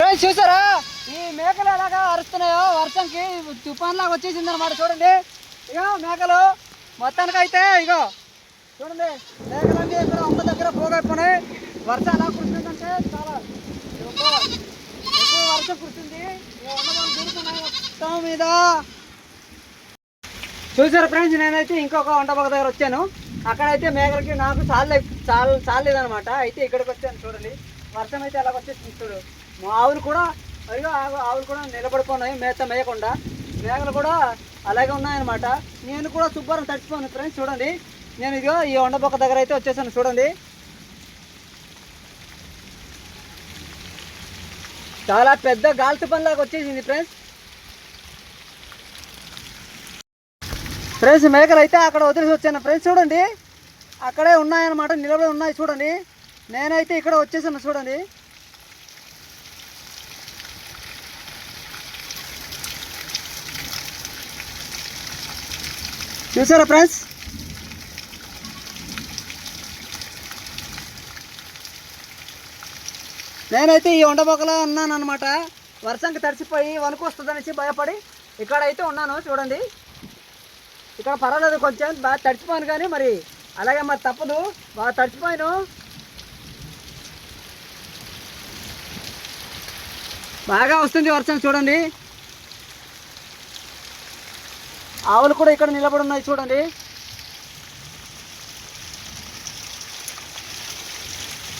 Friends చూసారా? ఈ మేకలు ఎలాగా అరుస్తున్నాయో? వర్షంకి తుఫాన్ లాగా వచ్చేసింది అనమాట చూడండి. ఇగో మేకలు. మొత్తానికి అయితే ఇగో చూడండి. మేకలన్నీ ఇక్కడ ఒక్క దగ్గర పోగైపోయినాయి. వర్షం ఎలా కురిసిందంటే చాలా ఎక్కువ వర్షం కురిసింది. మొత్తం మీద. చూసారు ఫ్రెండ్స్ నేనైతే ఇంకొక వంటపక్క దగ్గర వచ్చాను. అక్కడైతే మేకలకి నాకు చాలే చాలు చాలేదనమాట అయితే ఇక్కడికి వచ్చాను చూడండి. వర్షం అయితే ఎలా వచ్చేసింది చూడు. మా ఆవులు కూడా అయ్యో ఆవులు కూడా నిలబడిపోయినాయి మేత మేయకుండా. మేకలు కూడా అలాగే ఉన్నాయన్నమాట. నేను కూడా శుభ్రం తడిచిపోను ఫ్రెండ్స్ చూడండి. నేను ఇదిగో ఈ వండబొక్క దగ్గర అయితే వచ్చేసాను చూడండి. చాలా పెద్ద గాలి పనిలాగా వచ్చేసింది ఫ్రెండ్స్ ఫ్రెండ్స్ మేకలు అయితే అక్కడ వదిలేసి వచ్చాను ఫ్రెండ్స్ చూడండి. అక్కడే ఉన్నాయన్నమాట నిలబడి ఉన్నాయి చూడండి. నేనైతే ఇక్కడ వచ్చేసాను చూడండి. చూసారా ఫ్రెండ్స్? నేనైతే ఈ ఉండబొక్కలో ఉన్నాను అనమాట వర్షంకి తడిచిపోయి వణుకు వస్తుందనేసి భయపడి ఇక్కడైతే ఉన్నాను చూడండి. ఇక్కడ పర్వాలేదు కొంచెం బాగా తడిచిపోయాను కానీ మరి అలాగే మరి తప్పదు. బాగా తడిచిపోయాను బాగా వస్తుంది వర్షం చూడండి. ఆవులు కూడా ఇక్కడ నిలబడి ఉన్నాయి చూడండి.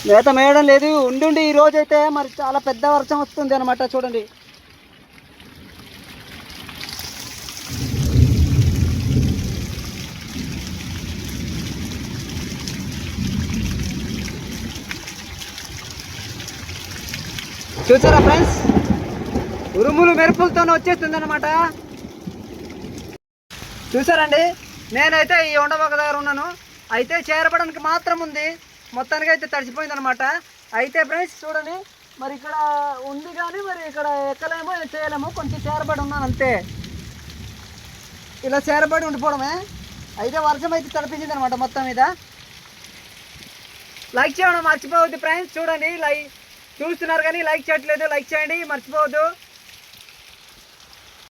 మేత మేయడం లేదు. ఉండి ఈ రోజు అయితే మరి చాలా పెద్ద వర్షం వస్తుంది అనమాట చూడండి. చూసారా ఫ్రెండ్స్? ఉరుములు మెరుపులతో వచ్చేస్తుంది అనమాట చూసారండి నేనైతే ఈ ఉండబొక్క దగ్గర ఉన్నాను. అయితే చేరపడానికి మాత్రం ఉంది. మొత్తానికి అయితే తడిచిపోయింది అనమాట అయితే ఫ్రెండ్స్ చూడండి. మరి ఇక్కడ ఉంది కానీ మరి ఇక్కడ ఎక్కలేమో చేయలేము కొంచెం చేరబడి ఉన్నాను అంతే. ఇలా చేరబడి ఉండిపోవడమే. అయితే వర్షం అయితే తడిపించింది అనమాట మొత్తం మీద. లైక్ చేయడం మర్చిపోవద్దు ఫ్రెండ్స్. చూడండి లైక్ చూస్తున్నారు కానీ లైక్ చేయట్లేదు. లైక్ చేయండి మర్చిపోవద్దు.